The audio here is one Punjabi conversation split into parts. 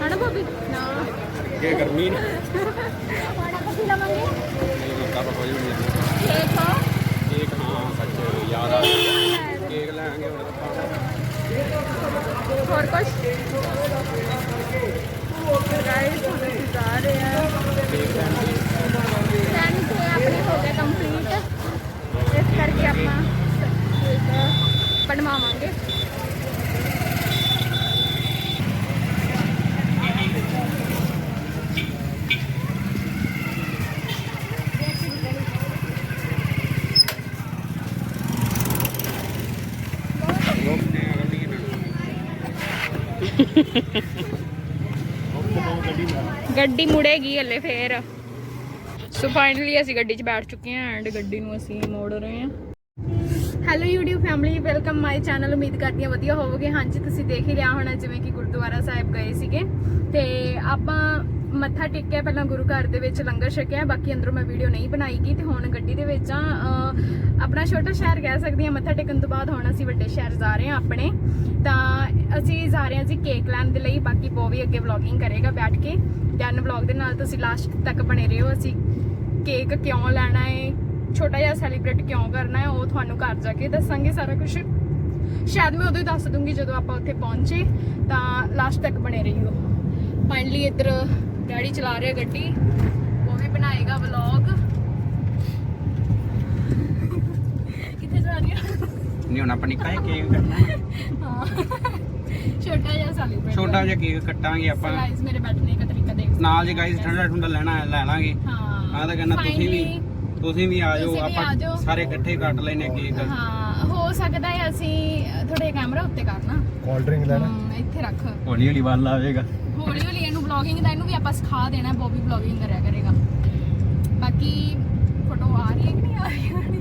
ਹਣਾ ਬੋਬੀ ਨਾ। ਕਿ ਗਰਮੀ ਨੇ। ਹੁਣ ਆਪਾਂ ਕੀ ਲਵਾਂਗੇ ਕੱਪ ਹੋ ਜੂਗੀ ਕੇਕ ਹੋ ਕੇਕ ਹਾਂ ਸੱਚ ਯਾਦ ਆ ਗਿਆ। ਕੇਕ ਲੈਾਂਗੇ ਹੁਣ ਆਪਾਂ। ਹੋਰ ਕੁਝ ਗਾਇਸ ਹੁਣ ਅਸੀਂ ਜਾ ਰਹੇ ਹਾਂ। ਕੇਕ ਲੈਣ ਦੀ ਪਲਾਨ ਤੇ ਆਪਣੇ ਹੋ ਗਿਆ ਕੰਪਲੀਟ ਇਸ ਕਰਕੇ ਆਪਾਂ ਕੇਕ ਬਣਵਾਵਾਂਗੇ ਲੋਕ ਨੇ ਅਗਲੀ ਕੀ ਗੱਡੀ ਮੁੜੇਗੀ ਹਲੇ ਫੇਰ। ਸੋ ਫਾਈਨਲੀ ਅਸੀਂ ਗੱਡੀ 'ਚ ਬੈਠ ਚੁੱਕੇ ਹਾਂ ਐਂਡ ਗੱਡੀ ਨੂੰ ਅਸੀਂ ਮੋੜ ਰਹੇ ਹਾਂ। Hello YouTube family welcome my channel ਉਮੀਦ ਕਰਦੀ ਹਾਂ ਵਧੀਆ ਹੋਵੋਗੇ। ਹਾਂਜੀ, ਤੁਸੀਂ ਦੇਖ ਹੀ ਲਿਆ ਹੋਣਾ, ਜਿਵੇਂ ਕਿ ਗੁਰਦੁਆਰਾ ਸਾਹਿਬ ਗਏ ਸੀਗੇ। ਤੇ ਆਪਾਂ ਮੱਥਾ ਟੇਕਿਆ, ਪਹਿਲਾਂ ਗੁਰੂ ਘਰ ਦੇ ਵਿੱਚ ਲੰਗਰ ਛਕਿਆ, ਬਾਕੀ ਅੰਦਰੋਂ ਮੈਂ ਵੀਡੀਓ ਨਹੀਂ ਬਣਾਈਗੀ ਤੇ ਹੁਣ ਗੱਡੀ ਦੇ ਵਿੱਚ ਆ ਆਪਣਾ ਛੋਟਾ ਸ਼ਹਿਰ ਕਹਿ ਸਕਦੀ ਹਾਂ, ਮੱਥਾ ਟੇਕਣ ਤੋਂ ਬਾਅਦ ਹੁਣ ਅਸੀਂ ਵੱਡੇ ਸ਼ਹਿਰ ਜਾ ਰਹੇ ਹਾਂ ਆਪਣੇ। ਤਾਂ ਅਸੀਂ ਜਾ ਰਹੇ ਹਾਂ ਜੀ ਕੇਕ ਲੈਣ ਦੇ ਲਈ, ਬਾਕੀ ਬੋ ਵੀ ਅੱਗੇ ਵਲੌਗਿੰਗ ਕਰੇਗਾ ਬੈਠ ਕੇ। ਡਨ ਵਲੌਗ ਦੇ ਨਾਲ ਤੁਸੀਂ ਲਾਸਟ ਤੱਕ ਬਣੇ ਰਹੋ, ਅਸੀਂ ਕੇਕ ਕਿਉਂ ਲੈਣਾ ਹੈ, ਛੋਟਾ ਜਿਹਾ ਸੈਲੀਬ੍ਰੇਟ ਕਿਉਂ ਕਰਨਾ ਹੈ, ਉਹ ਤੁਹਾਨੂੰ ਘਰ ਜਾ ਕੇ ਦੱਸਾਂਗੇ ਸਾਰਾ ਕੁਝ ਸ਼ਾਇਦ ਮੈਂ ਉਦੋਂ ਹੀ ਦੱਸ ਦੂੰਗੀ ਜਦੋਂ ਆਪਾਂ ਉੱਥੇ ਪਹੁੰਚੇ, ਤਾਂ ਲਾਸਟ ਤੱਕ ਬਣੇ ਰਹੀਓ। ਫਾਈਨਲੀ ਇੱਧਰ। ਡੈਡੀ ਚਲਾ ਰਿਹਾ ਗੱਡੀ। ਉਹ ਵੀ ਬਣਾਏਗਾ ਵਲੌਗ। ਕਿੱਥੇ ਜਾ ਰਹੀ ਆ? ਨਹੀਂ ਹੁਣ ਆਪਾਂ ਨਿੱਕਾ ਜਿਹਾ ਕੇਕ ਕੱਟਣਾ। ਹਾਂ। ਛੋਟਾ ਜਿਹਾ ਸੈਲੀਬ੍ਰੇਟ ਛੋਟਾ ਜਿਹਾ ਕੇਕ ਕੱਟਾਂਗੇ ਆਪਾਂ। ਗਾਇਸ ਮੇਰੇ ਬੈਠਣੇ ਦਾ ਤਰੀਕਾ ਦੇਖ ਨਾਲ ਜੇ ਗਾਈਸ ਠੰਡਾ ਠੰਡਾ ਲੈਣਾ ਹੈ, ਲੈ ਲਾਂਗੇ। ਹਾਂ। ਆ ਤਾਂ ਕਹਿੰਦਾ ਤੁਸੀਂ ਵੀ Finally, ਤੁਸੀਂ ਵੀ ਆ ਜਾਓ ਤੁਸੀਂ ਵੀ ਆ ਆਪਾਂ। ਸਾਰੇ ਇਕੱਠੇ ਕੱਟ ਲੈਨੇ ਕੇਕ ਹਾਂ ਹੋ ਸਕਦਾ ਹੈ ਅਸੀਂ ਥੋੜੇ ਕੈਮਰਾ ਉੱਤੇ ਕਰਨਾ। ਕੋਲਡ ਡਰਿੰਕ ਲੈਣਾ। ਹਮ, ਇੱਥੇ ਰੱਖ। ਹੌਲੀ ਹੌਲੀ ਵੱਲ ਆਵੇਗਾ ਹੌਲੀ ਹੌਲੀ ਇਹਨੂੰ ਵਲੌਗਿੰਗ ਦਾ ਇਹਨੂੰ ਵੀ ਆਪਾਂ ਸਿਖਾ ਦੇਣਾ ਬੋਬੀ ਵਲੌਗਿੰਗ ਕਰਿਆ ਕਰੇਗਾ ਬਾਕੀ ਫੋਟੋ ਆ ਰਹੀ ਹੈ ਕਿ ਨਹੀਂ ਆ ਰਹੀ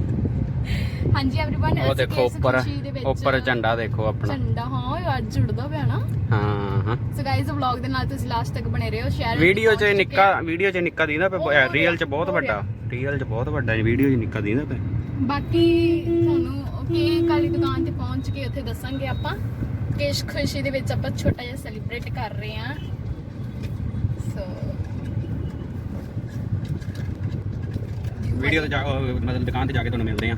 ਹਾਂਜੀ एवरीवन ਉਹ ਦੇਖੋ ਉੱਪਰ ਉੱਪਰ ਝੰਡਾ ਦੇਖੋ ਆਪਣਾ ਝੰਡਾ ਹਾਂ ਉਹ ਅੱਜ ਜੁੜਦਾ ਪਿਆ ਨਾ ਹਾਂ ਹਾਂ ਸੋ ਗਾਇਜ਼ ਵਲੌਗ ਦੇ ਨਾਲ ਤੁਸੀਂ ਲਾਸਟ ਤੱਕ ਬਣੇ ਰਹੋ ਸ਼ੇਅਰ ਵੀਡੀਓ 'ਚ ਨਿੱਕਾ ਵੀਡੀਓ 'ਚ ਨਿੱਕਾ ਦੀਦਾ ਪਿਆ ਰੀਅਲ 'ਚ ਬਹੁਤ ਵੱਡਾ ਰੀਅਲ 'ਚ ਬਹੁਤ ਵੱਡਾ ਵੀਡੀਓ 'ਚ ਨਿੱਕਾ ਦੀਦਾ ਪਿਆ ਬਾਕੀ ਤੁਹਾਨੂੰ ਕੇਕ ਵਾਲੀ ਦੁਕਾਨ ਤੇ ਪਹੁੰਚ ਕੇ ਉੱਥੇ ਦੱਸਾਂਗੇ ਆਪਾਂ ਕਿ ਇਸ ਖੁਸ਼ੀ ਦੇ ਵਿੱਚ ਆਪਾਂ ਛੋਟਾ ਜਿਹਾ ਸੈਲੀਬ੍ਰੇਟ ਕਰ ਰਹੇ ਹਾਂ ਵੀਡੀਓ ਤੇ ਜਾ ਅਹ ਮਤਲਬ ਦੁਕਾਨ ਤੇ ਜਾ ਕੇ ਤੁਹਾਨੂੰ ਮਿਲਦੇ ਆ।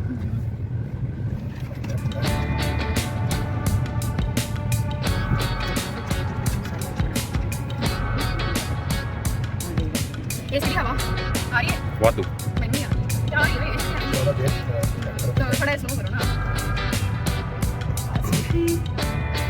ਇਸ ਦੀ ਹਵਾ। ਆ ਰਹੀ ਹੈ? ਵਾਧੂ। ਮੈਨੂੰ ਨਹੀਂ ਆ ਰਹੀ। ਆ ਰਹੀ ਹੈ ਥੋੜਾ ਦੇਰ ਤਾਂ ਥੋੜਾ ਸਲੋ ਕਰੋ ਨਾ।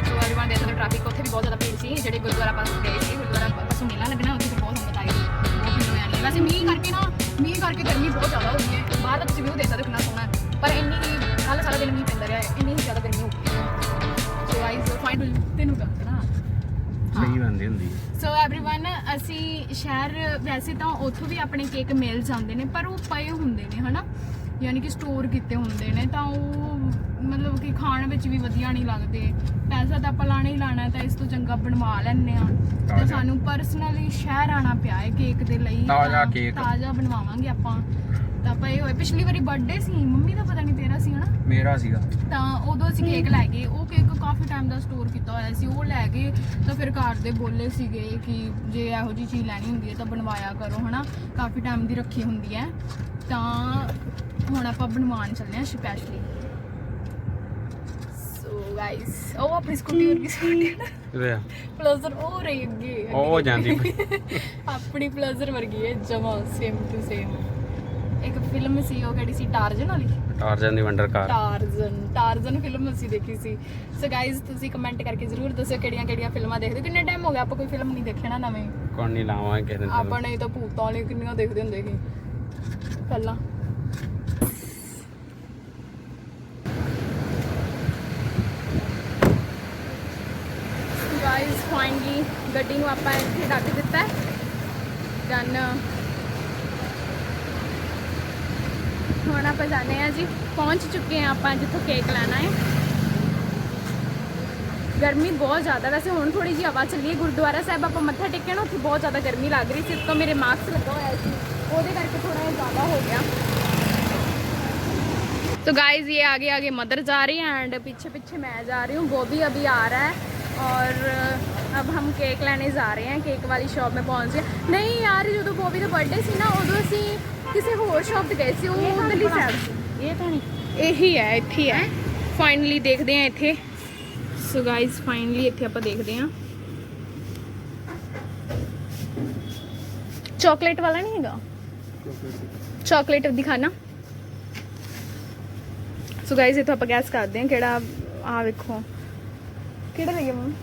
ਸੋ ਐਵਰੀਵਨ ਦੇ ਟ੍ਰੈਫਿਕ ਉੱਥੇ ਵੀ ਬਹੁਤ ਜ਼ਿਆਦਾ ਭੀੜ ਸੀ। ਜਿਹੜੇ ਗੁਰਦੁਆਰਾ ਪਾਸ ਗਏ ਸੀ ਗੁਰਦੁਆਰਾ ਪਾਸੋਂ ਮੇਲਾ ਲੱਗਣਾ ਉੱਥੇ ਤੇ ਬਹੁਤ ਸੰਗਤ ਆਈ ਸੀ ਬਹੁਤ ਭੀੜ ਹੋਇਆ ਨਹੀਂ ਵੈਸੇ ਮੀਂਹ ਕਰਕੇ ਨਾ ਮੀਂਹ ਕਰਕੇ ਗਰਮੀ ਬਹੁਤ ਜ਼ਿਆਦਾ ਹੋ ਗਈ ਹੈ ਬਾਹਰ ਦਾ ਤੁਸੀਂ ਵਿਊ ਦੇਖ ਸਕਦੇ ਹੋ ਕਿੰਨਾ ਸੋਹਣਾ ਹੈ ਪਰ ਇੰਨੀ ਹੀ ਕੱਲ ਸਾਰਾ ਦਿਨ ਮੀਂਹ ਪੈਂਦਾ ਰਿਹਾ ਹੈ, ਇੰਨੀ ਹੀ ਜ਼ਿਆਦਾ ਗਰਮੀ ਹੋ ਗਈ ਹੈ ਸੋ ਗਾਇਸ ਫਾਈਨਲ ਤੈਨੂੰ ਕਰਨਾ ਸਹੀ ਬੰਦੀ ਹੁੰਦੀ ਸੋ एवरीवन ਅਸੀਂ ਸ਼ਹਿਰ ਵੈਸੇ ਤਾਂ ਉੱਥੋਂ ਵੀ ਆਪਣੇ ਕੇਕ ਮਿਲ ਜਾਂਦੇ ਨੇ ਪਰ ਉਹ ਪਏ ਹੁੰਦੇ ਨੇ ਹਨਾ ਯਾਨੀ ਕਿ ਸਟੋਰ ਕੀਤੇ ਹੁੰਦੇ ਨੇ ਤਾਂ ਉਹ ਮਤਲਬ ਕਿ ਖਾਣ ਵਿੱਚ ਵੀ ਵਧੀਆ ਨਹੀਂ ਲੱਗਦੇ। ਪੈਸਾ ਤਾਂ ਆਪਾਂ ਲਾਣਾ ਹੀ ਲਾਣਾ ਤਾਂ ਇਸ ਤੋਂ ਚੰਗਾ ਬਣਵਾ ਲੈਣੇ ਆ ਤੇ। ਸਾਨੂੰ ਪਰਸਨਲੀ ਸ਼ਹਿਰ ਆਣਾ ਪਿਆ ਹੈ ਕੇਕ ਦੇ ਲਈ ਤਾਜ਼ਾ ਕੇਕ। ਤਾਜ਼ਾ ਬਣਵਾਵਾਂਗੇ ਆਪਾਂ। ਤਾਂ ਪਏ ਹੋਏ ਪਿਛਲੀ ਵਾਰੀ ਬਰਥਡੇ ਸੀ ਮੰਮੀ ਦਾ ਪਤਾ ਨਹੀਂ ਤੇਰਾ ਸੀ ਹਨਾ? ਮੇਰਾ ਸੀਗਾ। ਤਾਂ ਉਦੋਂ ਅਸੀਂ ਕੇਕ ਲੈ ਗਏ ਉਹ ਕੇਕ ਕਾਫੀ ਟਾਈਮ ਦਾ ਸਟੋਰ ਕੀਤਾ ਹੋਇਆ ਸੀ ਉਹ ਲੈ ਗਏ ਤਾਂ ਫਿਰ ਘਰ ਦੇ ਬੋਲੇ ਸੀਗੇ ਕਿ ਜੇ ਇਹੋ ਜੀ ਚੀਜ਼ ਲੈਣੀ ਹੁੰਦੀ ਹੈ ਤਾਂ ਬਣਵਾਇਆ ਕਰੋ ਹਨਾ ਕਾਫੀ ਟਾਈਮ ਦੀ ਰੱਖੀ ਹੁੰਦੀ ਹੈ। ਤਾਂ ਹੁਣ ਆਪਾਂ ਬਣਵਾਉਣ ਚੱਲੇ ਹਾਂ ਸਪੈਸ਼ਲੀ ਗਾਇਸ ਉਹ ਆਪਣੀ ਸਕੂਟੀ ਵਰਗੀ ਸਕੂਟੀ ਵੇ ਪਲਸਰ ਉਹ ਰਹੀ ਅੱਗੇ ਉਹ ਜਾਂਦੀ। ਆਪਣੀ ਪਲਸਰ ਵਰਗੀ ਹੈ ਜਮਾ ਸੇਮ ਟੂ ਸੇਮ ਇੱਕ ਫਿਲਮ ਸੀ ਉਹ ਕਿਹੜੀ ਸੀ? ਟਾਰਜਨ ਵਾਲੀ? ਟਾਰਜਨ ਦੀ wonder car Tarzan Tarzan film ਅਸੀਂ ਦੇਖੀ ਸੀ। ਸੋ ਗਾਇਜ਼ ਤੁਸੀਂ ਕਮੈਂਟ ਕਰਕੇ ਜ਼ਰੂਰ ਦੱਸਿਓ ਕਿਹੜੀਆਂ ਕਿਹੜੀਆਂ ਫਿਲਮਾਂ ਦੇਖਦੇ ਹੋ। ਕਿੰਨੇ ਟਾਈਮ ਹੋ ਗਿਆ ਆਪਾਂ ਕੋਈ ਫਿਲਮ ਨਹੀਂ ਦੇਖਿਆ ਨਾ ਨਵੇਂ। ਕੌਣ ਨਹੀਂ ਲਾਵਾਂਗੇ ਕਿਸੇ ਦਿਨ। ਆਪਾਂ ਨੇ ਤਾਂ ਭੂਤਾਂ ਵਾਲੀ ਕਿੰਨੀਆਂ ਦੇਖਦੇ ਹੁੰਦੇ ਸੀ। ਪਹਿਲਾਂ। ਗਾਇਸ ਫਾਈਨਲੀ ਗੱਡੀ ਨੂੰ ਆਪਾਂ ਇੱਥੇ ਰੱਖ ਦਿੱਤਾ ਹੈ। ਡਨ ਹੁਣ ਆਪਾਂ ਜਾਣੇ ਆ ਜੀ। ਪਹੁੰਚ ਚੁੱਕੇ ਆ ਆਪਾਂ ਜਿੱਥੋਂ ਕੇਕ ਲੈਣਾ ਹੈ। ਗਰਮੀ ਬਹੁਤ ਜ਼ਿਆਦਾ। ਵੈਸੇ ਹੁਣ ਥੋੜੀ ਜਿਹੀ ਹਵਾ ਚੱਲੀ ਹੈ। ਗੁਰਦੁਆਰਾ ਸਾਹਿਬ ਆਪਾਂ ਮੱਥਾ ਟੇਕਿਆ ਨਾ ਉੱਥੇ ਬਹੁਤ ਜ਼ਿਆਦਾ ਗਰਮੀ ਲੱਗ ਰਹੀ ਸੀ। ਇਸ ਤੋਂ ਮੇਰੇ ਮਾਸਕ ਲੱਗਾ ਹੋਇਆ ਸੀ ਉਹਦੇ ਕਰਕੇ ਥੋੜਾ ਜਿਹਾ ਜ਼ਿਆਦਾ ਹੋ ਗਿਆ तो गाइस ये आगे आगे मदर जा रही है एंड पीछे पीछे मैं जा रही हूँ बॉबी अभी आ रहा है और अब हम केक ਲੈਣੇ ਜਾ ਰਹੇ ਹਾਂ ਕੇਕ ਵਾਲੀ ਸ਼ਾਪ ਮੈਂ ਪਹੁੰਚ ਗਏ ਨਹੀਂ ਯਾਰ ਜਦੋਂ ਬੋਬੀ ਦਾ ਬਰਥਡੇ ਸੀ ਨਾ ਉਦੋਂ ਅਸੀਂ ਕਿਸੇ ਹੋਰ ਸ਼ਾਪ ਤੇ ਗਏ ਸੀ ਉਹ ਉਧਰਲੀ ਸਾਈਡ ਸੀ ਇਹ ਤਾਂ ਨਹੀਂ ਇਹੀ ਹੈ ਇੱਥੇ ਹੀ ਹੈ ਫਾਈਨਲੀ ਦੇਖਦੇ ਹਾਂ ਇੱਥੇ ਸੋ ਗਾਇਸ ਫਾਈਨਲੀ ਇੱਥੇ ਆਪਾਂ ਦੇਖਦੇ ਹਾਂ ਚਾਕਲੇਟ ਵਾਲਾ ਨਹੀਂ ਹੈਗਾ ਚਾਕਲੇਟ ਦਿਖਾਣਾ। ਸੋ ਗਾਇਸ ਇਥੋਂ ਆਪਾਂ ਗੈਸ ਕਰਦੇ ਹਾਂ ਕਿਹੜਾ ਆ ਵੇਖੋ। ਕਿਹੜਾ ਲੱਗਿਆ ਮਮ?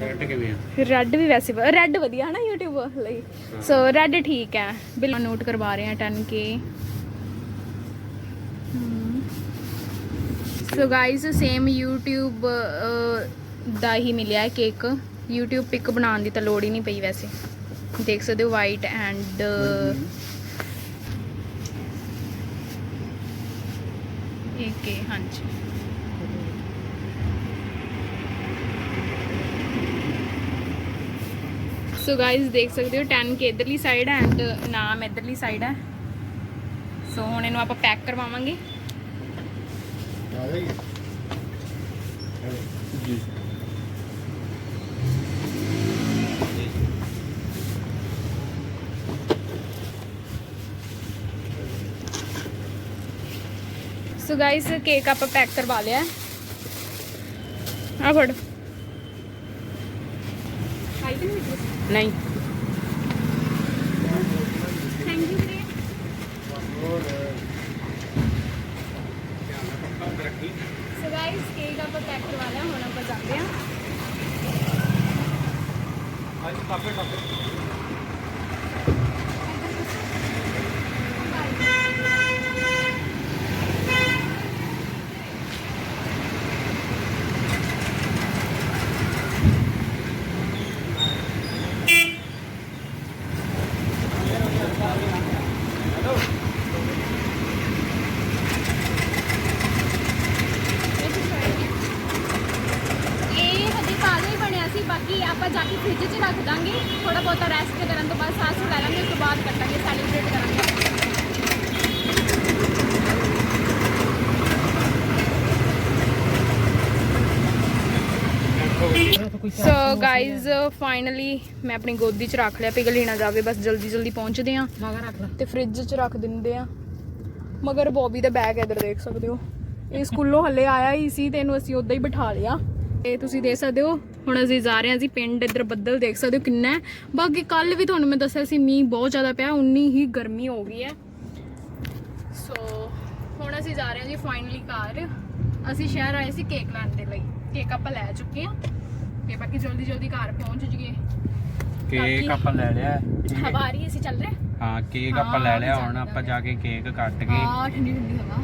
ਰੈਡ ਕਿਵੇਂ ਆ? ਰੈੱਡ ਵੀ ਵੈਸੇ ਰੈੱਡ ਵਧੀਆ ਹੈ ਨਾ YouTube ਲਈ। ਸੋ ਰੈੱਡ ਠੀਕ ਹੈ। ਬਿਲ ਨੋਟ ਕਰਵਾ ਰਹੇ ਹਾਂ 10k so guys same YouTube ਦਾ ਹੀ ਮਿਲਿਆ ਹੈ ਕੇਕ YouTube ਪਿਕ ਬਣਾਉਣ ਦੀ ਤਾਂ ਲੋੜ ਹੀ ਨਹੀਂ ਪਈ ਵੈਸੇ। ਦੇਖ ਸਕਦੇ ਹੋ ਵਾਈਟ ਐਂਡ ਇੱਕ ਇਹ ਹਾਂਜੀ। ਸੋ ਗਾਇਸ ਦੇਖ ਸਕਦੇ ਹੋ 10 ਕੇ ਇਧਰਲੀ ਸਾਈਡ ਹੈ ਐਂਡ ਨਾਮ ਇਧਰਲੀ ਸਾਈਡ ਹੈ। ਸੋ ਹੁਣ ਇਹਨੂੰ ਆਪਾਂ ਪੈਕ ਕਰਵਾਵਾਂਗੇ। ਆ ਜਾਈਏ ਜੀ। ਸੋ ਗਾਇਸ ਕੇਕ ਆਪਾਂ ਪੈਕ ਕਰਵਾ ਲਿਆ ਹੈ। ਆ ਫੜ। ਨਹੀਂ। ਥੈਂਕ ਯੂ ਵੀਰੇ ਸੋ ਗਾਇਸ ਕੇਕ ਆਪਾਂ ਪੈਕ ਕਰਵਾ ਲਿਆ, ਹੁਣ ਆਪਾਂ ਜਾਂਦੇ ਹਾਂ। ਇਹ ਹਜੇ ਤਾਜ਼ਾ ਹੀ ਬਣਿਆ ਸੀ ਬਾਕੀ ਆਪਾਂ ਜਾ ਕੇ ਫ੍ਰਿਜ 'ਚ ਰੱਖ ਦਾਂਗੇ ਥੋੜਾ ਬਹੁਤਾ ਰੈਸਟ ਕਰਨ ਤੋਂ ਬਾਅਦ ਸਾਸ ਲੈ ਕੱਟਾਂਗੇ ਸੈਲੀਬ੍ਰੇਟ ਕਰਾਂਗੇ। ਸੋ ਗਾਇਜ਼ ਫਾਈਨਲੀ ਮੈਂ ਆਪਣੀ ਗੋਦੀ 'ਚ ਰੱਖ ਲਿਆ ਪਿਘਲ ਨਾ ਜਾਵੇ ਬਸ ਜਲਦੀ ਜਲਦੀ ਪਹੁੰਚਦੇ ਆ ਤੇ ਫ੍ਰਿਜ 'ਚ ਰੱਖ ਦਿੰਦੇ ਆ ਮਗਰ ਬੋਬੀ ਦਾ ਬੈਗ ਇੱਧਰ ਦੇਖ ਸਕਦੇ ਹੋ। ਇਹ ਸਕੂਲੋਂ ਹੱਲੇ ਆਇਆ ਹੀ ਸੀ ਤੇ ਇਹਨੂੰ ਅਸੀਂ ਉਦਾਂ ਹੀ ਬਿਠਾ ਲਿਆ। ਇਹ ਤੁਸੀਂ ਦੇਖ ਸਕਦੇ ਹੋ। ਹੁਣ ਅਸੀਂ ਜਾ ਰਹੇ ਹਾਂ ਜੀ ਪਿੰਡ ਇੱਧਰ ਬੱਦਲ ਦੇਖ ਸਕਦੇ ਹੋ ਕਿੰਨਾ ਹੈ। ਬਾਕੀ ਕੱਲ ਵੀ ਤੁਹਾਨੂੰ ਮੈਂ ਦੱਸਿਆ ਸੀ ਮੀਂਹ ਬਹੁਤ ਜ਼ਿਆਦਾ ਪਿਆ ਉਨੀ ਹੀ ਗਰਮੀ ਹੋ ਗਈ ਹੈ। ਸੋ ਹੁਣ ਅਸੀਂ ਜਾ ਰਹੇ ਹਾਂ ਜੀ ਫਾਈਨਲੀ ਘਰ। ਅਸੀਂ ਸ਼ਹਿਰ ਆਏ ਸੀ ਕੇਕ ਲੈਣ ਦੇ ਲਈ। ਕੇਕ ਆਪਾਂ ਲੈ ਚੁੱਕੇ ਹਾਂ। ਤੇ ਬਾਕੀ ਜਲਦੀ ਜਲਦੀ ਘਰ ਪਹੁੰਚ ਜੀਏ ਕੇਕ ਆਪਾਂ ਲੈ ਲਿਆ। ਹਵਾ ਆ ਰਹੀ ਹੈ ਅਸੀਂ ਚੱਲ ਰਹੇ ਹਾਂ। ਕੇਕ ਆਪਾਂ ਲੈ ਲਿਆ ਹੁਣ ਆਪਾਂ ਜਾ ਕੇ ਕੇਕ ਕੱਟ ਕੇ। ਹਾਂ ਠੰਡੀ ਠੰਡੀ ਹਵਾ।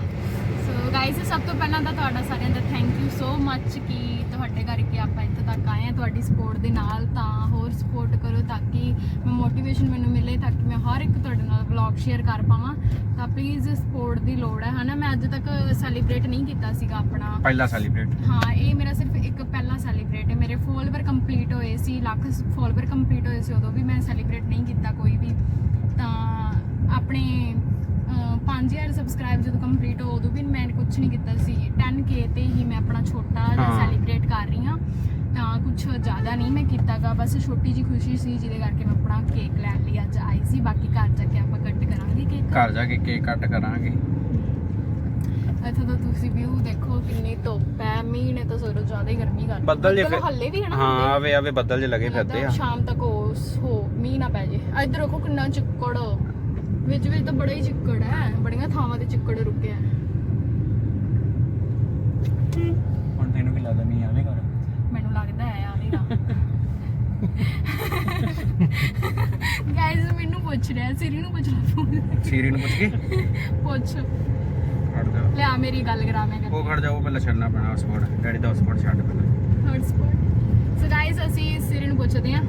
ਸੋ ਗਾਇਸ ਸਭ ਤੋਂ ਪਹਿਲਾਂ ਤਾਂ ਤੁਹਾਡਾ ਸਾਰਿਆਂ ਦਾ ਥੈਂਕ ਯੂ ਸੋ ਮੱਚ ਕਿ ਤੁਹਾਡੇ ਕਰਕੇ ਆਪਾਂ ਇੱਥੇ ਤੱਕ ਆਏ ਆ ਤੁਹਾਡੀ ਸਪੋਰਟ ਦੇ ਨਾਲ ਤਾਂ ਹੋਰ ਸਪੋਰਟ ਕਰੋ ਤਾਂ ਕਿ ਮੈਂ ਮੋਟੀਵੇਸ਼ਨ ਮੈਨੂੰ ਮਿਲੇ ਤਾਂ ਕਿ ਮੈਂ ਹਰ ਇੱਕ ਤੁਹਾਡੇ ਨਾਲ ਵਲੌਗ ਸ਼ੇਅਰ ਕਰ ਪਾਵਾਂ। ਤਾਂ ਪਲੀਜ਼ ਸਪੋਰਟ ਦੀ ਲੋੜ ਹੈ ਹਨਾ? ਮੈਂ ਅੱਜ ਤੱਕ ਸੈਲੀਬ੍ਰੇਟ ਨਹੀਂ ਕੀਤਾ ਸੀਗਾ ਆਪਣਾ। ਪਹਿਲਾ ਸੈਲੀਬ੍ਰੇਟ ਹਾਂ ਇਹ ਮੇਰਾ ਸਿਰਫ ਇੱਕ ਪਹਿਲਾ ਸੈਲੀਬ੍ਰੇਟ ਹੈ। ਮੇਰੇ ਫੋਲੋਵਰ ਕੰਪਲੀਟ ਹੋਏ ਸੀ ਲੱਖ ਫੋਲੋਵਰ ਕੰਪਲੀਟ ਹੋਏ ਸੀ ਉਦੋਂ ਵੀ ਮੈਂ ਸੈਲੀਬ੍ਰੇਟ ਨਹੀਂ ਕੀਤਾ ਕੋਈ ਵੀ। ਤਾਂ ਆਪਣੇ 5000 ਸਬਸਕ੍ਰਾਈਬ ਜਦੋਂ ਕੰਪਲੀਟ ਹੋ ਉਦੋਂ ਵੀ ਮੈਂ ਕੁਝ ਨਹੀਂ ਕੀਤਾ ਸੀ। 10k ਤੇ ਹੀ ਮੈਂ ਆਪਣਾ ਛੋਟਾ ਜਿਹਾ ਹਾਂ। ਸੈਲੀਬ੍ਰੇਟ ਕਰ ਰਹੀ ਹਾਂ। ਤਾਂ ਕੁਝ ਜ਼ਿਆਦਾ ਨਹੀਂ ਮੈਂ ਕੀਤਾਗਾ ਬਸ ਛੋਟੀ ਜੀ ਖੁਸ਼ੀ ਸੀ ਜਿਹਦੇ ਕਰਕੇ ਮੈਂ ਆਪਣਾ ਕੇਕ ਲੈਣ ਲਈ ਅੱਜ ਆਈ ਸੀ। ਬਾਕੀ ਘਰ ਜਾ ਕੇ ਆਪਾਂ ਕੱਟ ਕਰਾਂਗੇ ਕੇਕ ਘਰ ਜਾ ਕੇ ਕੇਕ ਕੱਟ ਕਰਾਂਗੇ। ਇੱਥੇ ਤਾਂ ਤੁਸੀਂ ਵਿਊ ਦੇਖੋ ਕਿੰਨੀ ਧੁੱਪ ਹੈ। ਮੀਂਹ ਨੇ ਤਾਂ ਸੋਰੋ ਜ਼ਿਆਦਾ ਹੀ ਗਰਮੀ ਕਰ ਦਿੱਤੀ। ਬੱਦਲ ਜੇ ਹੱਲੇ ਵੀ ਹੈ ਨਾ ਹਾਂ ਆਵੇ ਆਵੇ ਬੱਦਲ ਜੇ ਲੱਗੇ ਫਿਰਦੇ ਆ। ਸ਼ਾਮ ਤੱਕ ਹੋ ਮੀਂਹ ਨਾ ਪੈ ਜੇ। ਇੱਧਰ ਦੇਖੋ ਕਿੰਨਾ ਚਿੱਕੜ। ਵਿੱਚ ਵਿੱਚ ਤਾਂ ਬੜਾ ਹੀ ਚਿੱਕੜ ਹੈ ਬੜੀਆਂ ਥਾਵਾਂ ਤੇ ਚਿੱਕੜ ਰੁਕਿਆ ਹੈ। ਹੁਣ ਤੈਨੂੰ ਕੀ ਲੱਗਦਾ ਨਹੀਂ ਆਵੇਗਾ ਮੈਨੂੰ ਲੱਗਦਾ ਹੈ ਆਵੇਗਾ ਗਾਇਜ਼ ਮੈਨੂੰ ਪੁੱਛ ਰਿਹਾ ਸਿਰੀ ਨੂੰ ਪੁੱਛ ਲਾ ਫੋਨ ਸੀਰੀ ਨੂੰ ਪੁੱਛ ਕੇ? ਪੁੱਛ। ਖੜ ਜਾ। ਲਿਆ ਮੇਰੀ ਗੱਲ ਕਰਾ ਮੈਂ ਉਹ ਖੜ ਜਾ ਉਹ ਪਹਿਲਾਂ ਛੱਡਣਾ ਪੈਣਾ ਹਸਪੋਰਟ ਡੈਡੀ ਦਾ ਹਸਪੋਰਟ ਛੱਡ ਪਹਿਲਾਂ। ਹੌਟਸਪੌਟ ਸੋ ਗਾਇਜ਼ ਅਸੀਂ ਸਿਰੀ ਨੂੰ ਪੁੱਛਦੇ ਹਾਂ।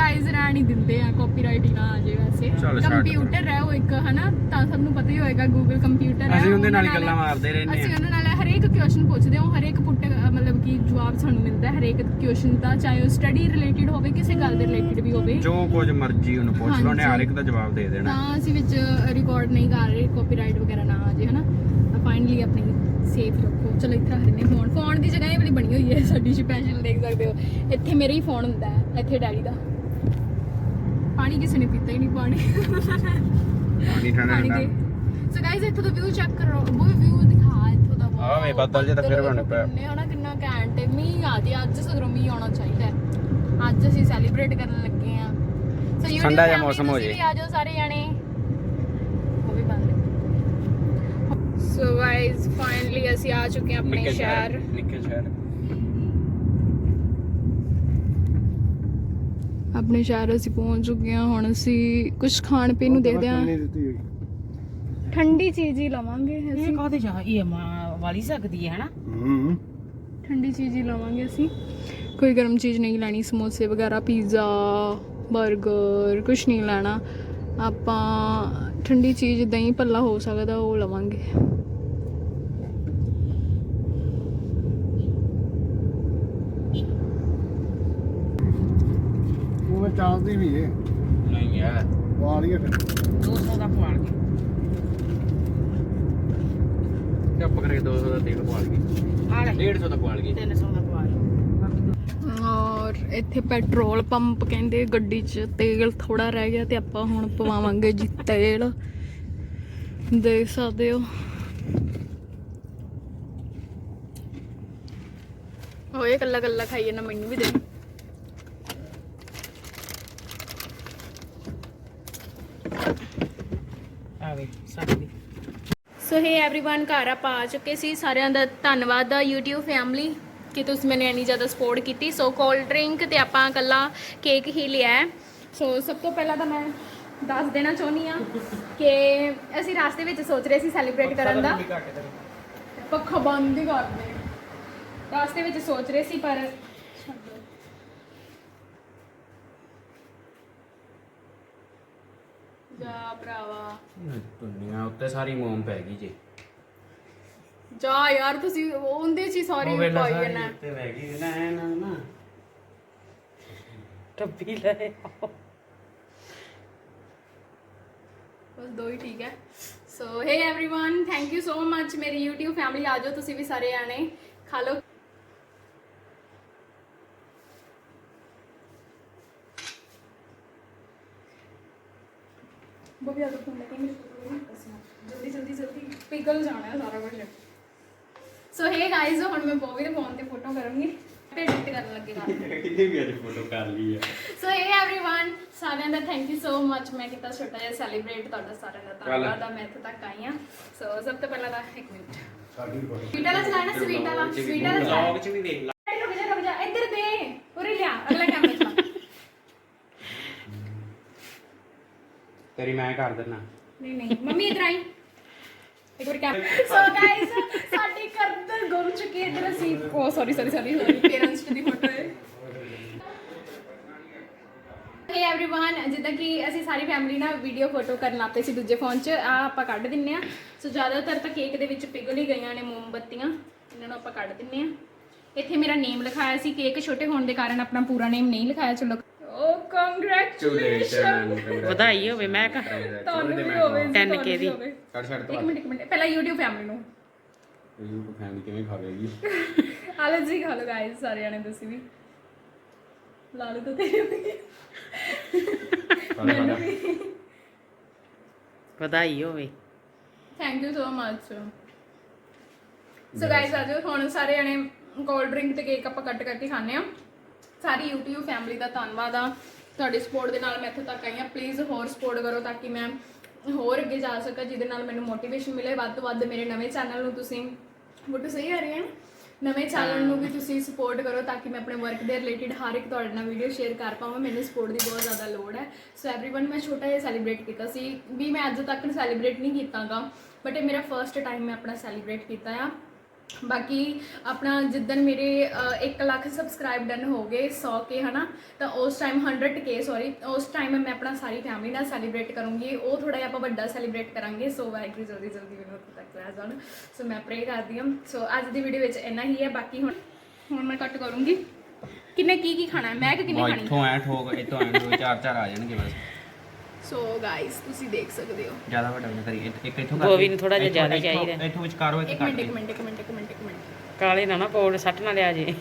ਗਾਇਜ਼ ਰਾਣੀ ਦਿੰਦੇ ਆ ਕਾਪੀਰਾਈਟ ਹੀ ਨਾ ਆ ਜੇ ਵੈਸੇ। ਚੱਲ ਛੱਡ ਕੰਪਿਊਟਰ ਹੈ ਉਹ ਇੱਕ ਹਨਾ? ਤਾਂ ਸਭ ਨੂੰ ਪਤਾ ਹੀ ਹੋਏਗਾ ਗੂਗਲ ਕੰਪਿਊਟਰ ਹੈ ਅਸੀਂ ਉਹਦੇ ਨਾਲ ਹੀ ਗੱਲਾਂ ਮਾਰਦੇ ਰਹਿੰਦੇ ਅਸੀਂ ਉਹਨਾਂ ਨਾਲ ਹਰੇਕ ਕੁਐਸਚਨ ਪੁੱਛਦੇ ਹਾਂ ਹਰੇਕ ਪੁੱਟ ਮਤਲਬ ਕਿ ਜਵਾਬ ਸਾਨੂੰ ਮਿਲਦਾ ਹੈ ਹਰੇਕ ਕੁਐਸਚਨ ਦਾ ਚਾਹੇ ਉਹ ਸਟੱਡੀ ਰਿਲੇਟਡ ਹੋਵੇ ਕਿਸੇ ਗੱਲ ਦੇ ਰਿਲੇਟਡ ਵੀ ਹੋਵੇ। ਜੋ ਕੁਝ ਮਰਜ਼ੀ ਉਹਨੂੰ ਪੁੱਛ ਲਓ ਉਹਨੇ ਹਰ ਇੱਕ ਦਾ ਜਵਾਬ ਦੇ ਦੇਣਾ। ਤਾਂ ਅਸੀਂ ਵਿੱਚ ਰਿਕਾਰਡ ਨਹੀਂ ਕਰ ਰਹੇ ਕਾਪੀਰਾਈਟ ਵਗੈਰਾ ਨਾ ਆ ਜੇ ਹਨਾ? ਫਾਈਨਲੀ ਆਪਣੀ ਸੇਫ ਰੱਖੋ। ਚਲੋ ਇੱਥੇ ਰੱਖ ਦਿੰਦੇ ਫੋਨ ਫੋਨ ਦੀ ਜਗ੍ਹਾ ਇਹ ਵਾਲੀ ਬਣੀ ਹੋਈ ਹੈ ਸਾਡੀ ਸਪੈਸ਼ਲ ਦੇਖ ਸਕਦੇ ਹੋ। ਇੱਥੇ ਮੇਰਾ ਹੀ ਫੋਨ ਹੁੰਦਾ ਹੈ ਇੱਥੇ ਡੈਡੀ ਦਾ। ਪਾਣੀ ਕਿਸੇ ਨੇ ਪੀਤਾ ਹੀ ਨਹੀਂ ਪਾਣੀ। ਪਾਣੀ ਠੰਡਾ ਪਾਣੀ ਦੇ। ਠੰਡਾ ਸੋ ਗਾਇਜ਼ ਇੱਥੋਂ ਦਾ ਵਿਊ ਚੈੱਕ ਕਰੋ। ਉਹ ਵਿਊ ਦਿਖਾ ਇੱਥੋਂ ਦਾ wow, ਆਹ ਵੇ ਬੱਦਲ ਜਿਹੇ ਤਾਂ ਫਿਰ ਬੱਦਲ ਬਣ ਪਿਆ। ਕਿੰਨੇ ਹਨਾ ਕਿੰਨਾ ਘੈਂਟ ਹੈ। ਮੀਂਹ ਆ ਜੇ ਅੱਜ ਸਗਰੋਂ ਮੀਂਹ ਆਉਣਾ ਚਾਹੀਦਾ ਹੈ। ਅੱਜ ਅਸੀਂ ਸੈਲੀਬ੍ਰੇਟ ਕਰਨ ਲੱਗੇ ਆ ਸੋ YouTube ਠੰਡਾ ਜਿਹਾ family ਮੌਸਮ ਹੋ ਤੁਸੀਂ ਜੇ। ਵੀ ਆ ਜਾਓ ਸਾਰੇ ਜਾਣੇ। ਉਹ ਵੀ ਬੰਦ ਸੋ ਗਾਇਜ਼ ਫਾਈਨਲੀ ਅਸੀਂ ਆ ਚੁੱਕੇ ਹਾਂ ਆਪਣੇ ਸ਼ਹਿਰ। ਨਿੱਕੇ ਸ਼ਹਿਰ। ਆਪਣੇ ਸ਼ਹਿਰ ਅਸੀਂ ਪਹੁੰਚ ਚੁੱਕੇ ਹਾਂ ਹੁਣ ਅਸੀਂ ਕੁਝ ਖਾਣ ਪੀਣ ਨੂੰ ਦੇਖਦੇ ਹਾਂ। ਠੰਡੀ ਚੀਜ਼ ਹੀ ਲਵਾਂਗੇ ਇਹ ਅਸੀਂ। ਕਾਹਦੇ ਜਾ ਇਹ ਮਾਂ ਵਾਲੀ ਸਕਦੀ ਹੈ ਹਨਾ? ਹੂੰ। ਠੰਡੀ ਚੀਜ਼ ਹੀ ਲਵਾਂਗੇ ਅਸੀਂ। ਕੋਈ ਗਰਮ ਚੀਜ਼ ਨਹੀਂ ਲੈਣੀ ਸਮੋਸੇ ਵਗੈਰਾ ਪੀਜ਼ਾ 버ਗਰ ਕੁਝ ਨਹੀਂ ਲੈਣਾ। ਆਪਾਂ ਠੰਡੀ ਚੀਜ਼ ਦਹੀਂ ਭੱਲਾ ਹੋ ਸਕਦਾ ਉਹ ਲਵਾਂਗੇ। ਵੀ ਏ। ਨਹੀਂ ਯਾਰ ਵਾਲੀ ਫਿਰ 200 ਦਾ ਪਵਾਲ ਕੇ ਚੱਪ ਕਰਕੇ 200 ਦਾ ਤੇਲ ਪਵਾ ਲਈਏ। ਆ ਲੈ। 150 ਦਾ ਪਵਾ ਲਈਏ। 300 ਦਾ ਪਵਾਲ ਔਰ ਇੱਥੇ ਪੈਟਰੋਲ ਪੰਪ ਕਹਿੰਦੇ ਗੱਡੀ 'ਚ ਤੇਲ ਥੋੜਾ ਰਹਿ ਗਿਆ ਤੇ ਆਪਾਂ ਹੁਣ ਪਵਾਵਾਂਗੇ ਜੀ ਤੇਲ। ਦੇਖ ਸਕਦੇ ਹੋ। ਓਏ ਕੱਲਾ ਕੱਲਾ ਖਾਈਏ ਨਾ ਮੈਨੂੰ ਵੀ ਦੇ ਆਵੇ ਸਕਦੀ ਸੋ ਹੇ एवरीवन ਘਰ ਆਪਾਂ ਆ ਚੁੱਕੇ ਸੀ ਸਾਰਿਆਂ ਦਾ ਧੰਨਵਾਦ ਦਾ YouTube ਫੈਮਿਲੀ ਕਿ ਤੁਸੀਂ ਮੈਨੂੰ ਇੰਨੀ ਜ਼ਿਆਦਾ ਸਪੋਰਟ ਕੀਤੀ ਸੋ ਕੋਲਡ ਡਰਿੰਕ ਤੇ ਆਪਾਂ ਕੱਲਾ ਕੇਕ ਹੀ ਲਿਆ ਹੈ। ਸੋ ਸਭ ਤੋਂ ਪਹਿਲਾਂ ਤਾਂ ਮੈਂ ਦੱਸ ਦੇਣਾ ਚਾਹੁੰਦੀ ਆ ਕਿ ਅਸੀਂ ਰਾਸਤੇ ਵਿੱਚ ਸੋਚ ਰਹੇ ਸੀ ਸੈਲੀਬ੍ਰੇਟ ਕਰਨ ਦਾ ਪੱਖਾ ਬੰਦ ਹੀ ਕਰ ਦੇ ਰਾਸਤੇ ਵਿੱਚ ਸੋਚ ਰਹੇ ਸੀ ਪਰ ਜਾ ਭਰਾਵਾ ਦੁਨੀਆ ਉੱਤੇ ਸਾਰੀ ਮੋਮ ਪੈ ਗਈ ਜੀ ਜਾ ਯਾਰ ਤੁਸੀਂ ਉਹਦੇ ਚ ਹੀ ਸੌਰੀ ਪਾਈ ਜਾਣਾ ਉੱਤੇ ਪੈ ਗਈ ਨਾ ਐ ਨਾ ਨਾ ਟੱਬੀ ਲੈ ਆਓ। ਬਸ ਦੋ ਹੀ ਠੀਕ ਹੈ so hey everyone thank you so much ਮੇਰੀ YouTube ਫੈਮਿਲੀ ਆ ਜਾਓ ਤੁਸੀਂ ਵੀ ਸਾਰੇ ਆਣੇ ਖਾ ਲਓ ਬੋਬੀ ਆ ਤਾਂ ਫੋਨ ਲੈ ਕੇ ਜਲਦੀ ਜਲਦੀ ਜਲਦੀ ਪਿਗਲ ਜਾਣਾ ਹੈ ਸਾਰਾ ਕੁਝ ਸੋ ਹੇ ਗਾਇਜ਼ ਹੁਣ ਮੈਂ ਬੋਬੀ ਦੇ ਫੋਨ ਤੇ ਫੋਟੋ ਕਰਾਂਗੀ ਤੇ ਐਡਿਟ ਕਰਨ ਲੱਗੇਗਾ ਕਿੰਨੇ ਵੀ ਅੱਜ ਫੋਟੋ ਕਰ ਲਈ ਆ ਸੋ ਹੇ एवरीवन ਸਾਰਿਆਂ ਦਾ ਥੈਂਕ ਯੂ ਸੋ ਮੱਚ ਮੈਂ ਕੀਤਾ ਛੋਟਾ ਜਿਹਾ ਸੈਲੀਬ੍ਰੇਟ ਤੁਹਾਡਾ ਸਾਰਿਆਂ ਦਾ ਧੰਨਵਾਦ ਆ ਮੈਂ ਇੱਥੇ ਤੱਕ ਆਈ ਹਾਂ ਸੋ ਸਭ ਤੋਂ ਪਹਿਲਾਂ ਤਾਂ ਇੱਕ ਮਿੰਟ ਸਾਡੀ ਫੋਟੋ ਸਵੀਟ ਵਾਲਾ ਚਲਾਣਾ ਸਵੀਟ ਵਾਲਾ ਸਵੀਟ ਵਾਲਾ ਚਲਾ ਵਲੌਗ ਚ ਵੀ ਵੇਖ ਲਾ ਰੁਕ ਜਾ ਰੁਕ ਜਾ ਇੱਧਰ ਦੇ ਉਰੇ ਲਿਆ ਅਗਲਾ ਤੇਰੀ ਮੈਂ ਕਰ ਦਿੰਨਾ ਨਹੀਂ ਨਹੀਂ ਮੰਮੀ ਇਧਰ ਆਈ ਇੱਕ ਵਾਰ ਕੈਮ ਸੋ ਗਾਇਸ ਸਾਡੀ ਕਰਦਰ ਗੁੰਮ ਚੁੱਕੀ ਹੈ ਇੱਧਰ ਅਸੀਂ oh sorry sorry sorry parents ਦੀ ਫੋਟੋ ਹੈ ਹੇ एवरीवन ਜਿੱਦਾਂ ਕਿ ਅਸੀਂ ਸਾਰੀ ਫੈਮਿਲੀ ਨਾਲ ਵੀਡੀਓ ਫੋਟੋ ਕਰਨ ਲੱਪੇ ਸੀ ਦੂਜੇ ਫੋਨ 'ਚ ਆ ਆਪਾਂ ਕੱਢ ਦਿੰਨੇ ਆ ਸੋ ਜ਼ਿਆਦਾਤਰ ਤਾਂ ਕੇਕ ਦੇ ਵਿੱਚ ਪਿਘਲ ਹੀ ਗਈਆਂ ਨੇ ਮੋਮਬੱਤੀਆਂ ਇਹਨਾਂ ਨੂੰ ਆਪਾਂ ਕੱਢ ਦਿੰਨੇ ਆ ਇੱਥੇ ਮੇਰਾ ਨੇਮ ਲਿਖਾਇਆ ਸੀ ਕੇਕ ਛੋਟੇ ਹੋਣ ਦੇ ਕਾਰਨ ਆਪਣਾ ਪੂਰਾ ਨੇਮ ਨਹੀਂ ਲਿਖਾਇਆ ਚਲੋ ਓ ਕੰਗ੍ਰੈਚੁਲੇਸ਼ਨ ਵਧਾਈ ਹੋਵੇ ਮੈਂ ਕਹ ਤੁਹਾਨੂੰ ਵੀ ਹੋਵੇ ਜੀ, 10K ਤੁਹਾਨੂੰ ਵੀ ਦੀ। ਛੱਡ ਇੱਕ ਮਿੰਟ ਇੱਕ ਮਿੰਟ। ਪਹਿਲਾਂ YouTube ਫੈਮਿਲੀ ਨੂੰ। YouTube ਫੈਮਿਲੀ ਕਿਵੇਂ ਖਾਵੇਗੀ ਹਾਲੇ ਜੀ ਖਾ ਲਓ ਗਾਇਸ ਸਾਰੇ ਜਾਣੇ ਤੁਸੀਂ ਵੀ। ਲਾ ਲਓ ਤਾਂ ਤੇਰੇ ਵੀ। ਮੈਨੂੰ ਵੀ। ਵਧਾਈ ਹੋਵੇ। Thank you so much so guys ਆਜੋ ਹੁਣ ਸਾਰੇ ਜਣੇ ਕੋਲਡ ਡਰਿੰਕ ਤੇ ਕੇਕ ਆਪਾਂ ਕੱਟ ਕਰਕੇ ਖਾਣੇ ਆ ਸਾਰੀ YouTube ਫੈਮਿਲੀ ਦਾ ਧੰਨਵਾਦ ਆ। ਤੁਹਾਡੀ ਸਪੋਰਟ ਦੇ ਨਾਲ ਮੈਂ ਇੱਥੇ ਤੱਕ ਆਈ ਆ ਪਲੀਜ਼ ਹੋਰ ਸਪੋਰਟ ਕਰੋ ਤਾਂ ਕਿ ਮੈਂ ਹੋਰ ਅੱਗੇ ਜਾ ਸਕਾਂ ਜਿਹਦੇ ਨਾਲ ਮੈਨੂੰ ਮੋਟੀਵੇਸ਼ਨ ਮਿਲੇ ਵੱਧ ਤੋਂ ਵੱਧ ਮੇਰੇ ਨਵੇਂ ਚੈਨਲ ਨੂੰ ਤੁਸੀਂ ਬੁੱਟੂ ਸਹੀ ਆ ਰਹੀ ਹੈ ਨਾ ਨਵੇਂ ਚੈਨਲ ਨੂੰ ਵੀ ਤੁਸੀਂ ਸਪੋਰਟ ਕਰੋ ਤਾਂ ਕਿ ਮੈਂ ਆਪਣੇ ਵਰਕ ਦੇ ਰਿਲੇਟਡ ਹਰ ਇੱਕ ਤੁਹਾਡੇ ਨਾਲ ਵੀਡੀਓ ਸ਼ੇਅਰ ਕਰ ਪਾਵਾਂ ਮੈਨੂੰ ਸਪੋਰਟ ਦੀ ਬਹੁਤ ਜ਼ਿਆਦਾ ਲੋੜ ਹੈ ਸੋ एवरीवन ਮੈਂ ਛੋਟਾ ਜਿਹਾ ਸੈਲੀਬ੍ਰੇਟ ਕੀਤਾ ਸੀ ਵੀ ਮੈਂ ਅੱਜ ਤੱਕ ਸੈਲੀਬ੍ਰੇਟ ਨਹੀਂ ਕੀਤਾਗਾ ਬਟ ਇਹ ਮੇਰਾ ਫਰਸਟ ਟਾਈਮ ਮੈਂ ਆਪਣਾ ਸੈਲੀਬ੍ਰੇਟ ਕੀਤਾ ਆ ਬਾਕੀ ਆਪਣਾ ਜਿੱਦਣ ਮੇਰੇ 1 ਲੱਖ ਸਬਸਕ੍ਰਾਈਬ ਡਨ ਹੋ ਗਏ 100 ਕੇ ਹਨਾ ਤਾਂ ਉਸ ਟਾਈਮ 100 ਕੇ ਸੌਰੀ ਉਸ ਟਾਈਮ ਮੈਂ ਆਪਣਾ ਸਾਰੀ ਫੈਮਿਲੀ ਨਾਲ ਸੈਲੀਬ੍ਰੇਟ ਕਰੂੰਗੀ। ਉਹ ਥੋੜਾ ਜਿਹਾ ਆਪਾਂ ਵੱਡਾ ਸੈਲੀਬ੍ਰੇਟ ਕਰਾਂਗੇ ਸੋ ਵਾਹਿਗੁਰੂ ਜਲਦੀ ਜਲਦੀ ਮੈਨੂੰ ਉੱਥੇ ਤੱਕ ਲੈ ਜਾਣ। ਸੋ ਮੈਂ ਪ੍ਰੇ ਕਰਦੀ ਹਾਂ। ਸੋ ਅੱਜ ਦੀ ਵੀਡੀਓ ਵਿੱਚ ਇੰਨਾ ਹੀ ਹੈ ਬਾਕੀ ਹੁਣ ਹੁਣ ਮੈਂ ਕੱਟ ਕਰੂੰਗੀ। ਕਿੰਨੇ ਕੀ ਕੀ ਖਾਣਾ ਹੈ? ਮੈਂ ਕਿ ਕਿੰਨੀ ਖਾਣੀ ਇੱਥੋਂ ਐ ਠੋਕ ਇੱਥੋਂ ਐ ਦੋ ਚਾਰ ਚਾਰ ਆ ਜਾਣਗੇ ਬਸ। ਸੋ ਗਾਇਸ ਤੁਸੀਂ ਦੇਖ ਸਕਦੇ ਹੋ। ਜ਼ਿਆਦਾ ਵੱਡਾ ਨਾ ਕਰੀ ਇੱਕ- ਇੱਥੋਂ ਗੋਵੀ ਨੂੰ ਥੋੜ੍ਹਾ ਜਿਹਾ ਜ਼ਿਆਦਾ ਇੱਥੋਂ- ਚਾਹੀਦਾ। ਇੱਥੋਂ ਵਿਚਕਾਰ ਉਹ ਇੱਕ ਇੱਕ ਮਿੰਟ। ਇੱਕ ਮਿੰਟ ਇੱਕ ਮਿੰਟ ਇੱਕ ਮਿੰਟ ਇੱਕ ਮਿੰਟ। ਕਾਲੇ ਨਾ ਨਾ ਪੌੜ ਸੱਟ ਨਾ ਲਿਆ ਜੇ।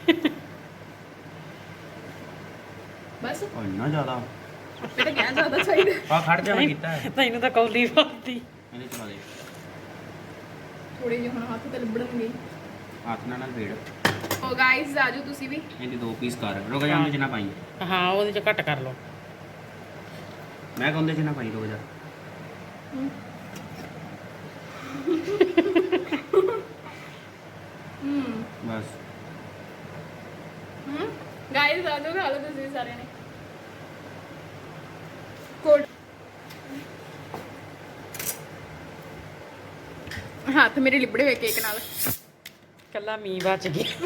ਬਸ। ਉਹ ਇੰਨਾ ਜ਼ਿਆਦਾ? ਆਪੇ ਤਾਂ ਕਹਿਣਾ ਜ਼ਿਆਦਾ ਚਾਹੀਦਾ। ਆ ਖੜ ਜਾ ਮੈਂ ਕੀਤਾ। ਹੈ ਤੈਨੂੰ ਤਾਂ ਕੌਲੀ ਪਾਤੀ ਇਹਦੇ ਚਲਾ ਦੇ। ਥੋੜੇ ਜਿਹੇ ਹੁਣ ਹੱਥ ਤੇ ਲੱਭਣਗੇ ਹੱਥ ਨਾਲ ਨਾਲ ਫੇੜ ਓ ਗਾਇਸ ਆਜੋ ਤੁਸੀਂ ਵੀ। ਇਹਦੇ ਦੋ ਪੀਸ ਕਰ। ਰੁਕ ਜਾ ਉਹਦੇ ਚ ਨਾ ਪਾਈ ਹਾਂ ਉਹਦੇ ਚ ਘੱਟ ਕਰ ਲਓ। ਮੈਂ ਕਹਿੰਦੇ ਚ ਨਾ ਪਾਈ ਰੁਕ ਜਾ। ਹਮ ਬਸ ਹਮ ਗਾਇਸ ਆਜੋ ਖਾ ਲਓ ਤੁਸੀਂ ਸਾਰਿਆਂ ਨੇ। ਕੋਲ ਹੱਥ ਮੇਰੇ ਲਿਬੜੇ ਹੋਏ ਕੇਕ ਨਾਲ। ਕੱਲਾ ਮੀਂਹ ਬਚ ਗਿਆ।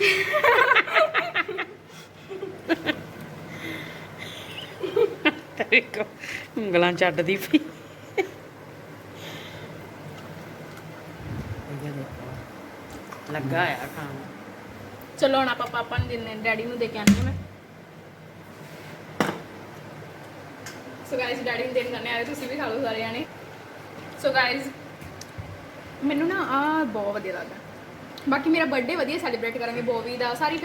ਤੇਰੇ ਕੋ ਉਂਗਲਾਂ ਚੱਟਦੀ ਪਈ। ਲੱਗਾ ਆ ਖਾਣ ਚਲੋ ਹੁਣ ਆਪਾਂ ਪਾਪਾ ਨੂੰ ਦਿੰਨੇ ਡੈਡੀ ਨੂੰ ਦੇ ਕੇ ਹਾਂ ਮੈਂ। ਸੋ ਗਾਇਸ ਡੈਡੀ ਨੂੰ ਦੇਣ ਜਾਂਦੇ ਆਏ ਤੁਸੀਂ ਵੀ ਖਾ ਲਓ ਸਾਰੇ ਜਾਣੇ। ਸੋ ਗਾਇਸ ਮੈਨੂੰ ਨਾ ਆ ਬਹੁਤ ਵਧੀਆ ਲੱਗਦਾ। ਬਾਕੀ ਮੇਰਾ ਬਰਥਡੇ ਵਧੀਆ ਸੈਲੀਬ੍ਰੇਟ ਕਰਾਂਗੇ ਬੋਵੀ ਦਾ ਸਾਰੀ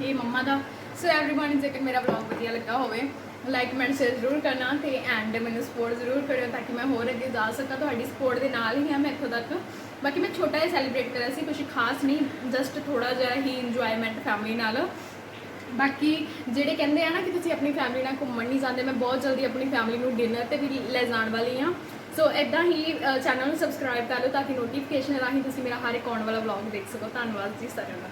ਫੈਮ ਇਹ ਮੰਮਾ ਦਾ ਸੋ एवरीवन ਜੇਕਰ ਮੇਰਾ ਵਲੌਗ ਵਧੀਆ ਲੱਗਾ ਹੋਵੇ ਲਾਈਕ ਕਮੈਂਟ ਸ਼ੇਅਰ ਜ਼ਰੂਰ ਕਰਨਾ ਤੇ ਐਂਡ ਮੈਨੂੰ ਸਪੋਰਟ ਜ਼ਰੂਰ ਕਰਿਓ ਤਾਂ ਕਿ ਮੈਂ ਹੋਰ ਅੱਗੇ ਜਾ ਸਕਾਂ ਤੁਹਾਡੀ ਸਪੋਰਟ ਦੇ ਨਾਲ ਹੀ ਹਾਂ ਮੈਂ ਇੱਥੋਂ ਤੱਕ ਬਾਕੀ ਮੈਂ ਛੋਟਾ ਜਿਹਾ ਸੈਲੀਬ੍ਰੇਟ ਕਰਿਆ ਸੀ ਕੁਝ ਖਾਸ ਨਹੀਂ ਜਸਟ ਥੋੜਾ ਜਿਹਾ ਹੀ ਇੰਜੋਇਮੈਂਟ ਫੈਮਿਲੀ ਨਾਲ ਬਾਕੀ ਜਿਹੜੇ ਕਹਿੰਦੇ ਆ ਨਾ ਕਿ ਤੁਸੀਂ ਆਪਣੀ ਫੈਮਿਲੀ ਨਾਲ ਘੁੰਮਣ ਨਹੀਂ ਜਾਂਦੇ ਮੈਂ ਬਹੁਤ ਜਲਦੀ ਆਪਣੀ ਫੈਮਿਲੀ ਨੂੰ ਡਿਨਰ ਤੇ ਵੀ ਲੈ ਜਾਣ ਵਾਲੀ ਹਾਂ ਸੋ ਇਦਾਂ ਹੀ ਚੈਨਲ ਨੂੰ ਸਬਸਕ੍ਰਾਈਬ ਕਰ ਲਓ ਤਾਂ ਕਿ ਨੋਟੀਫਿਕੇਸ਼ਨ ਰਾਹੀਂ ਤੁਸੀਂ ਮੇਰਾ ਹਰ ਇੱਕ ਆਉਣ ਵਾਲਾ ਵਲੌਗ ਦੇਖ ਸਕੋ ਧੰਨਵਾਦ ਜੀ ਸਾਰਿਆਂ ਦਾ